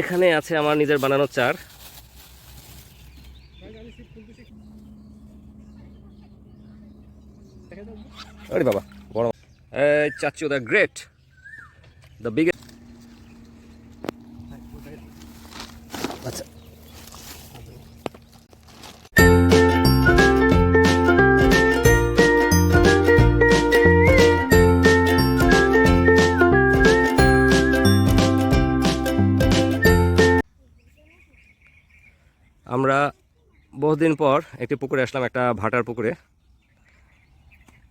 এখানে আছে আমার নিজের বানানো চার। আরে বাবা বড় চাচু দ্য গ্রেট দ্য বিগ বহুদিন পর একটি পুকুরে আসলাম, একটা ভাটার পুকুরে।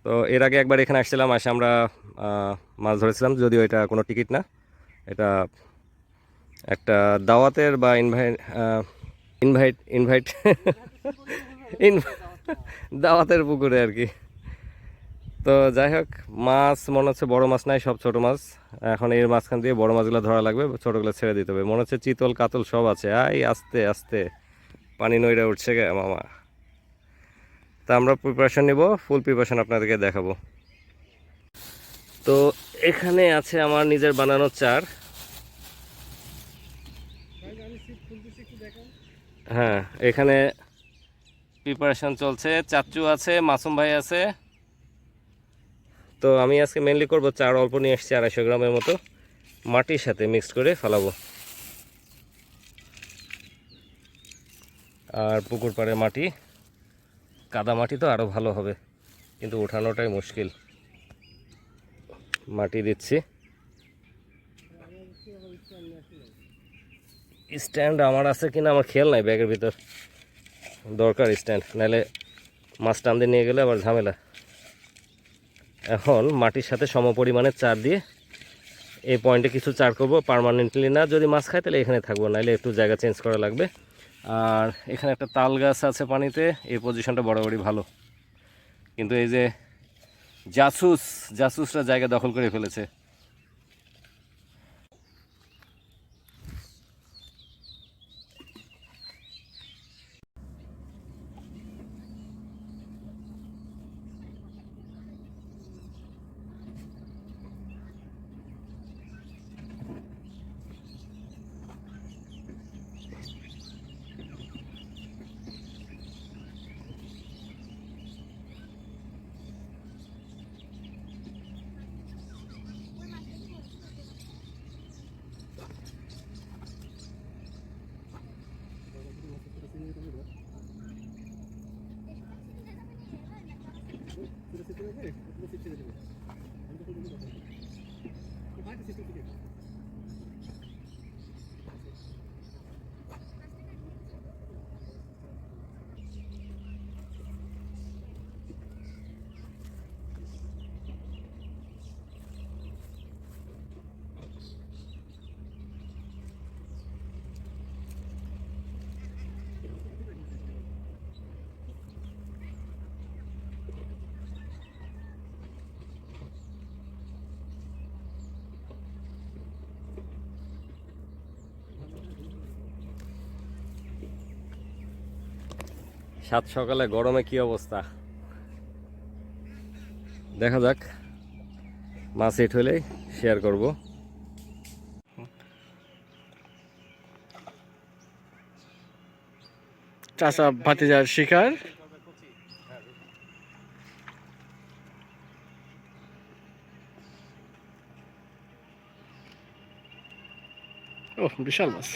তো এর আগে একবার এখানে আসছিলাম, আসে আমরা মাছ ধরেছিলাম, যদিও এটা কোনো টিকিট না। এটা একটা দাওয়াতের বা ইনভাইট ইনভাইট ইনভাইট, দাওয়াতের পুকুরে আর কি। তো যাই হোক, মাছ মনে হচ্ছে বড় মাছ নাই, সব ছোট মাছ। এখন এর মাঝখান দিয়ে বড় মাছগুলো ধরা লাগবে, ছোটগুলো ছেড়ে দিতে হবে। মনে হচ্ছে চিতল, কাতল সব আছে। আই আস্তে আস্তে। পানি নইরা উঠছে গে, মামা। তা আমরা প্রিপারেশন নিব ফুল প্রিপারেশন আপনাদেরকে দেখাবো। তো এখানে আছে আমার নিজের বানানো চার। হ্যাঁ এখানে প্রিপারেশন চলছে। চাচু আছে, মাসুম ভাই আছে। তো আমি আজকে মেনলি করব চার, অল্প নিয়ে এসেছি আড়াইশো গ্রামের মতো। মাটির সাথে মিক্সড করে ফেলাবো। আর পুকুর পাড়ে মাটি, কাদা মাটি তো আরও ভালো হবে, কিন্তু ওঠানোটাই মুশকিল। মাটি দিচ্ছি। স্ট্যান্ড আমার আছে কিনা আমার খেয়াল নাই ব্যাগের ভিতর। দরকার স্ট্যান্ড, নাহলে মাছ টান দিয়ে নিয়ে গেলে আবার ঝামেলা। এখন মাটির সাথে সমপরিমাণে চার দিয়ে এই পয়েন্টে কিছু চার করব পারমানেন্টলি না। যদি মাছ খায় তাহলে এখানে থাকব, নাহলে একটু জায়গা চেঞ্জ করা লাগবে। আর এখানে একটা তাল গাছ আছে পানিতে, এই পজিশনটা বরাবরই ভালো। কিন্তু এই যে জাসুস, জাসুসরা জায়গা দখল করে ফেলেছে। Vai, você tem que সাত সকালে গরমে কি অবস্থা? দেখা যাক। মাছ হিট হলেই শেয়ার করব। চাচা ভাতিজার শিকার। ও বিশাল মাছ।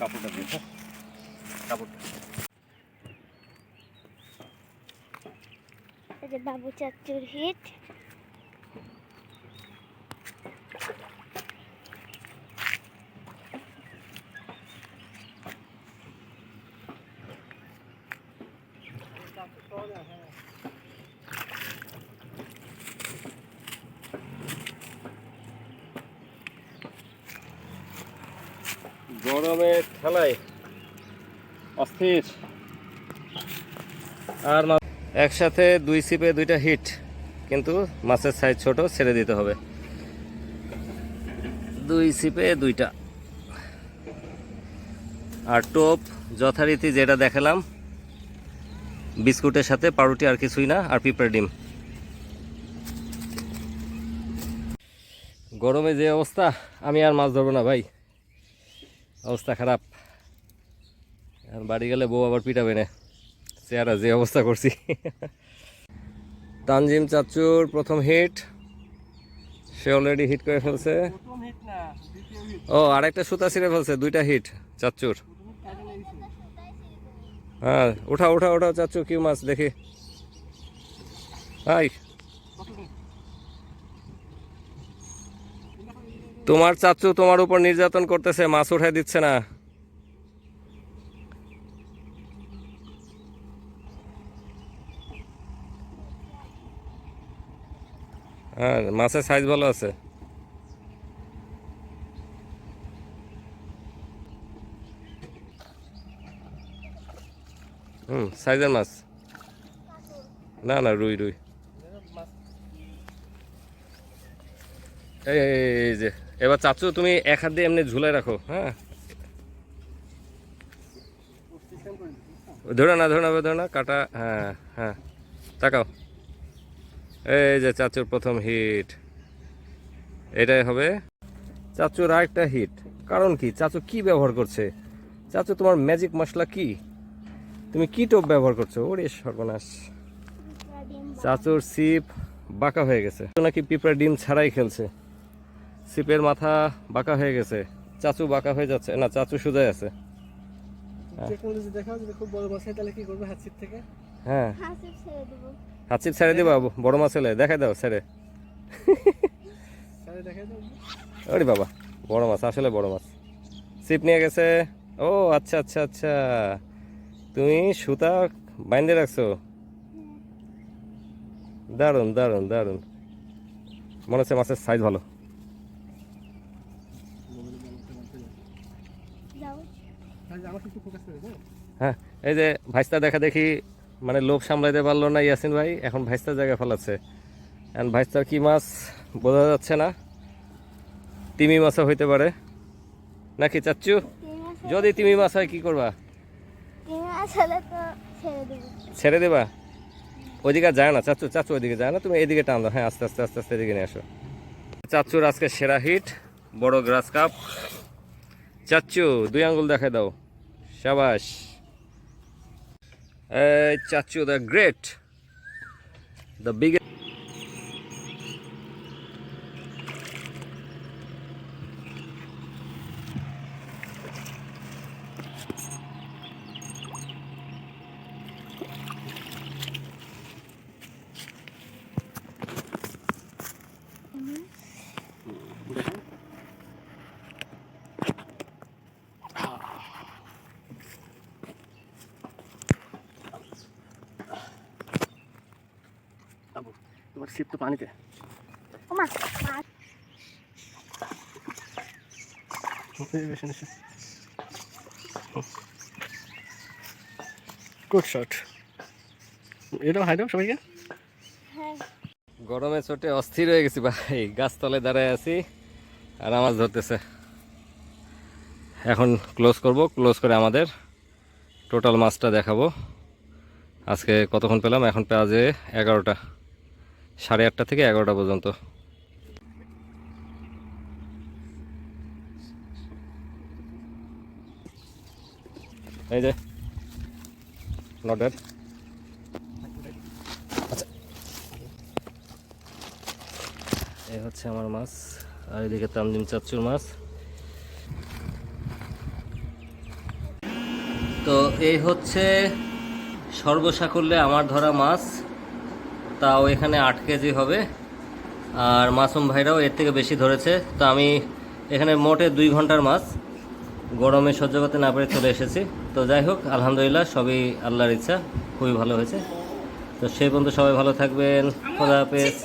কাপড়টা দিন হ্যাঁ? কাপড়টা। বাবু চাচুর হিট। গরমে খেলায় অস্থির। আর একসাথে দুই সিপে দুইটা হিট কিন্তু মাছের সাইজ ছোট, ছেড়ে দিতে হবে। দুই সিপে দুইটা। আর টোপ, যথারীতি যেটা দেখালাম, বিস্কুটের সাথে পাউরুটি আর কিছুই না, আর পিঁপড়ে ডিম। গরমে যে অবস্থা, আমি আর মাছ ধরবো না ভাই। অবস্থা খারাপ। বাড়ি গেলে বউ আবার পিটাবে না। চেহারা যে অবস্থা করছি। তানজিম চাচুর প্রথম হিট সে অলরেডি হিট করে ফেলছে। ও, আরেকটা সুতা ছিঁড়ে ফেলছে, দুইটা হিট চাচুর। হ্যাঁ উঠা উঠা উঠা চাচু কি মাছ দেখি। হাই তোমার চাচু তোমার উপর নির্যাতন করতেছে, মাছ উঠাই দিচ্ছে না। হ্যাঁ মাছের সাইজ ভালো আছে। হুম সাইজের মাছ। না না, রুই রুই। এই যে। এবার চাচু তুমি এক হাত দিয়ে এমনি ঝুলাই রাখো হ্যাঁ? ধরে না ধরে না ধরে না কাটা হ্যাঁ হ্যাঁ তাকাও। এই যে চাচুর প্রথম হিট এটাই হবে চাচুর আরেকটা হিট। কারণ কি? চাচু কি ব্যবহার করছে? চাচু তোমার ম্যাজিক মশলা কি? তুমি কি টোপ ব্যবহার করছ? ওরে সর্বনাশ। চাচুর সিপ বাঁকা হয়ে গেছে। নাকি পিঁপড়া ডিম ছাড়াই খেলছে? সিপের মাথা বাঁকা হয়ে গেছে। চাচু বাঁকা হয়ে যাচ্ছে। না চাচু সোজাই আছে। টেকনোলজি দেখাও যদি খুব বড় মাছ হয় তাহলে কি করবে? হাত থেকে? হ্যাঁ। হাসি ছেড়ে দেবো। হাত ছিপ দিবা বড় মাছ হলে। দেখাই দাও ছেড়ে। ওরে বাবা বড় মাছ আসলে বড় মাছ। ছিপ নিয়ে গেছে। ও আচ্ছা আচ্ছা আচ্ছা। তুমি সুতা বাইন্ধে রাখছো? দারুণ দারুণ দারুণ মনে হচ্ছে মাছের সাইজ ভালো যাও তাহলে আমার কিছু ফোকাস করে দাও হ্যাঁ এই যে ভাইস্তা দেখা দেখি মানে লোভ সামলাইতে পারল না ইয়াসিন ভাই, এখন ভাইস্তার জায়গায় ফেলাচ্ছে। এখন ভাইস্তার কি মাছ, বোঝা যাচ্ছে না। তিমি মাছও হইতে পারে। নাকি চাচ্চু? যদি তিমি মাছ হয়, কি করবা? ছেড়ে দেবা? ওইদিকে যায় না চাচু চাচু ওইদিকে যায় না। তুমি এদিকে টান দাও হ্যাঁ আস্তে আস্তে আস্তে আস্তে এদিকে নিয়ে আসো। চাচুর আজকে সেরা হিট বড় গ্রাস কাপ। চাচু দুই আঙ্গুল দেখে দাও। সাবাস। এই চাচু দ্য গ্রেট দ্য বিগ ছিপ তো পানিতে। ওমা। গুড শট এটাও হাই দাও সবাইকে। হ্যাঁ। গরমে চোটে অস্থির হয়ে গেছি ভাই। গাছতলায় দাঁড়ায় আছি আর মাছ ধরতেছে। এখন ক্লোজ করব ক্লোজ করে আমাদের টোটাল মাছটা দেখাবো। আজকে কতক্ষণ পেলাম? এখন পেঁয়াজে এগারোটা। সাড়ে আটটা থেকে এগারোটা পর্যন্ত। এই যে নটের এই হচ্ছে আমার মাছ, আর এদিকে তামদিম চাচ্চুর মাছ। তো এই হচ্ছে সর্বসাকুল্যে আমার ধরা মাছ। তাও এখানে আট কেজি হবে। আর মাসুম ভাইরাও এর থেকে বেশি ধরেছে। তো আমি এখানে মোটে দুই ঘণ্টার মাছ। গরমে সহ্য করতে না পেরে চলে এসেছি। তো যাই হোক, আলহামদুলিল্লাহ সবই আল্লাহর ইচ্ছা, খুবই ভালো হয়েছে। তো সেই পর্যন্ত সবাই ভালো থাকবেন। খোদা হাফেজ।